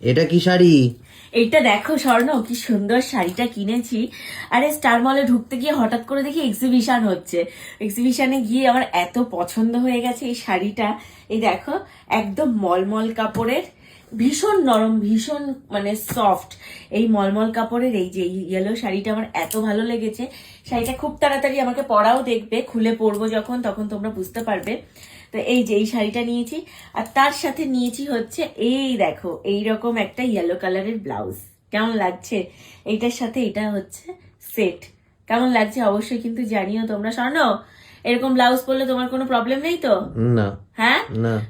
এটা কি শাড়ি? এইটা দেখো স্বর্ণ, কি সুন্দর শাড়িটা কিনেছি। আরে স্টার মলে ঢুকতে গিয়ে হঠাৎ করে দেখি এক্সিবিশন হচ্ছে। এক্সিবিশনে গিয়ে আমার এত পছন্দ হয়ে গেছে এই শাড়িটা। এই দেখো, একদম মলমল কাপড়ের, ভীষণ নরম, ভীষণ মানে সফট এই মলমল কাপড়ের এই যে ইয়েলো শাড়িটা আমার এত ভালো লেগেছে। শাড়িটা খুব তাড়াতাড়ি আমাকে পরাও দেখবে, খুলে পরবো যখন, তখন তোমরা বুঝতে পারবে। তো এই যে এই শাড়িটা নিয়েছি। আর তার সাথে নিয়েছি হচ্ছে এই দেখো এই রকম একটা ইয়েলো কালারের ব্লাউজ কেমন লাগছে? এইটার সাথে এটা হচ্ছে সেট কেমন লাগছে? অবশ্যই কিন্তু জানিও তোমরা। স্বর্ণ এরকম ব্লাউজ পরলে তোমার কোনো প্রবলেম নেই তো? না। হ্যাঁ?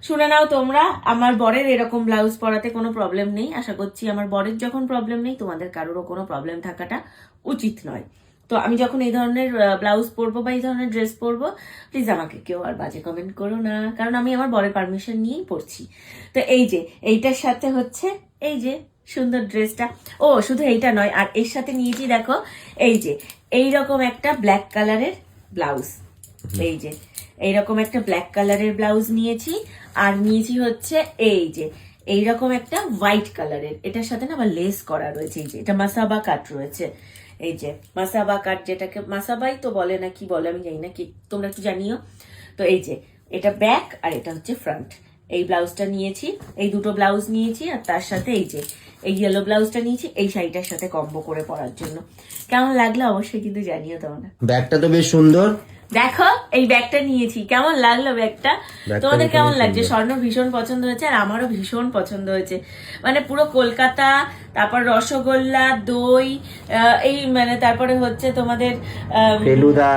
শুনে নাও তোমরা আমার বরের এরকম ব্লাউজ পরাতে কোনো প্রবলেম নেই। আশা করছি আমার বরের যখন প্রবলেম নেই তোমাদের কারোরও কোনো প্রবলেম থাকাটা উচিত নয়। তো আমি যখন এই ধরনের ব্লাউজ পরবো বা এই ধরনের ড্রেস পরবো প্লিজ আমাকে কেউ আর বাজে কমেন্ট করো না। কারণ আমি আমার বরের পারমিশন নিয়েই পরছি। তো এই যে এইটার সাথে হচ্ছে এই যে সুন্দর ড্রেসটা ও শুধু এইটা নয় আর এর সাথে নিয়েছি দেখো এই যে এই রকম একটা ব্ল্যাক কালারের ব্লাউজ এই যে এইরকম একটা ব্ল্যাক কালারের ব্লাউজ নিয়েছি আর নিয়েছি হচ্ছে এই যে এইরকম একটা হোয়াইট কালারের এটার সাথে না আবার লেস করা রয়েছে। এই যে, এটা মাসাবা কাট রয়েছে। এই যে মাসাবা কাট যেটাকে মাসাবাই তো বলে না, কি বলে আমি জানি না, কি তোমরা একটু জানিও। তো এই যে, এটা ব্যাক আর এটা হচ্ছে ফ্রন্ট এই ব্লাউজটা নিয়েছি, এই দুটো ব্লাউজ নিয়েছি আর তার সাথে এই যে, এই ইয়েলো ব্লাউজটা নিয়েছি, এই শাড়িটার সাথে কম্বো করে পরার জন্য। কেমন লাগল অবশ্যই কিন্তু জানিও তোমরা। ব্যাগটা তো বেশ সুন্দর। দেখো এই ব্যাগটা নিয়েছি। কেমন লাগল ব্যাগটা? তোমাদের কেমন লাগছে? স্বর্ণ ভীষণ পছন্দ হয়েছে আর আমারও ভীষণ পছন্দ হয়েছে। মানে পুরো কলকাতা তারপর রসগোল্লা দই এই মানে তারপরে হচ্ছে তোমাদের ফেলুদা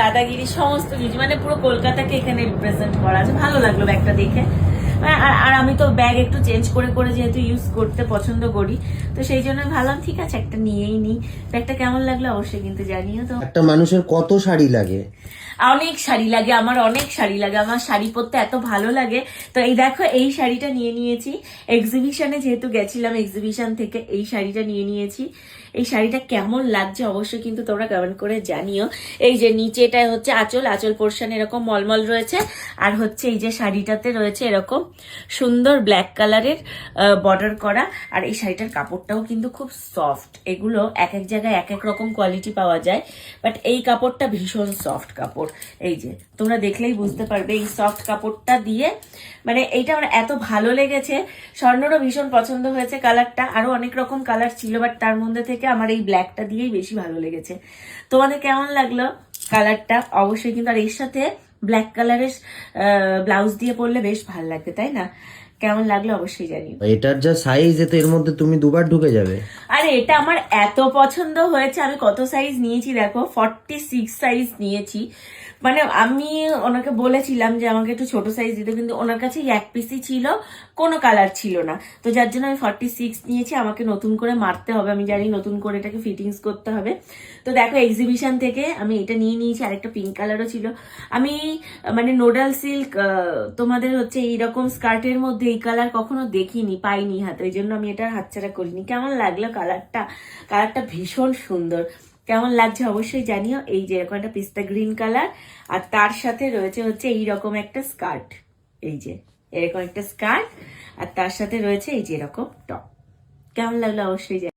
দাদাগিরি সমস্ত কিছু। মানে পুরো কলকাতাকে এখানে রিপ্রেজেন্ট করা আছে। ভালো লাগল ব্যাগটা দেখে। আর- আর আমি তো ব্যাগ একটু চেঞ্জ করে করে যেহেতু ইউজ করতে পছন্দ করি, তো সেই জন্য ভাবলাম, ঠিক আছে, একটা নিয়েই নি। ব্যাগটা কেমন লাগল অবশ্যই কিন্তু জানিও তো। একটা মানুষের কত শাড়ি লাগে? অনেক শাড়ি লাগে, আমার অনেক শাড়ি লাগে, আমার শাড়ি পরতে এত ভালো লাগে। তো এই দেখো, এই শাড়িটা নিয়ে নিয়েছি। এক্সিবিশনে যেহেতু গেছিলাম এক্সিবিশন থেকে এই শাড়িটা নিয়ে নিয়েছি। এই শাড়িটা কেমন লাগছে অবশ্যই কিন্তু তোমরা কমেন্ট করে জানিও। এই যে নিচেটা হচ্ছে আঁচল আঁচল পোর্শন এরকম মলমল রয়েছে। আর হচ্ছে এই যে শাড়িটাতে রয়েছে এরকম সুন্দর ব্ল্যাক কালারের বর্ডার করা। আর এই শাড়িটার কাপড়টাও কিন্তু খুব সফট এগুলো এক এক জায়গায় এক এক রকম কোয়ালিটি পাওয়া যায়। বাট এই কাপড়টা ভীষণ সফট কাপড়। এই যে, তোমরা দেখলেই বুঝতে পারবে এই সফট কাপড়টা দিয়ে। মানে এইটা আমার এত ভালো লেগেছে। স্বর্ণরও ভীষণ পছন্দ হয়েছে কালারটা। আরও অনেক রকম কালার ছিল বাট তার মধ্যে থেকে আমার এই ব্ল্যাকটা দিয়েই বেশি ভালো লেগেছে। তোমাদের কেমন লাগল কালারটা? অবশ্যই কিন্তু, আর এর সাথে ব্ল্যাক কালারের ব্লাউজ দিয়ে পরলে বেশ ভালো লাগবে তাই না? কেমন লাগল অবশ্যই জানিও। এটার যা সাইজ এতে এর মধ্যে তুমি দুবার ঢুকে যাবে। আরে এটা আমার এত পছন্দ হয়েছে আমি কত সাইজ নিয়েছি দেখো ফর্টি সিক্স সাইজ নিয়েছি। মানে আমি ওনাকে বলেছিলাম যে আমাকে একটু ছোট সাইজ দিতে কিন্তু ওনার কাছে এক পিসই ছিল কোনো কালার ছিল না। তো যার জন্য আমি ফর্টি সিক্স নিয়েছি আমাকে নতুন করে মারতে হবে আমি জানি নতুন করে এটাকে ফিটিংস করতে হবে। তো দেখো এক্সিবিশন থেকে আমি এটা নিয়ে নিয়েছি আরেকটা পিঙ্ক কালারও ছিল। আমি মানে নোডাল সিল্ক তোমাদের হচ্ছে এইরকম স্কার্টের মধ্যে এই কালার কখনো দেখিনি, পাইনি হাতে, ওই জন্য আমি এটা হাতছাড়া করিনি। কেমন লাগল কালারটা কালারটা ভীষণ সুন্দর। কেমন লাগছে অবশ্যই জানিও, এই যে এরকম একটা পিস্তা গ্রিন কালার আর তার সাথে রয়েছে হচ্ছে এই রকম একটা স্কার্ট, এই যে এরকম একটা স্কার্ট, আর তার সাথে রয়েছে এই যে এরকম টপ কেমন লাগল অবশ্যই জানিও।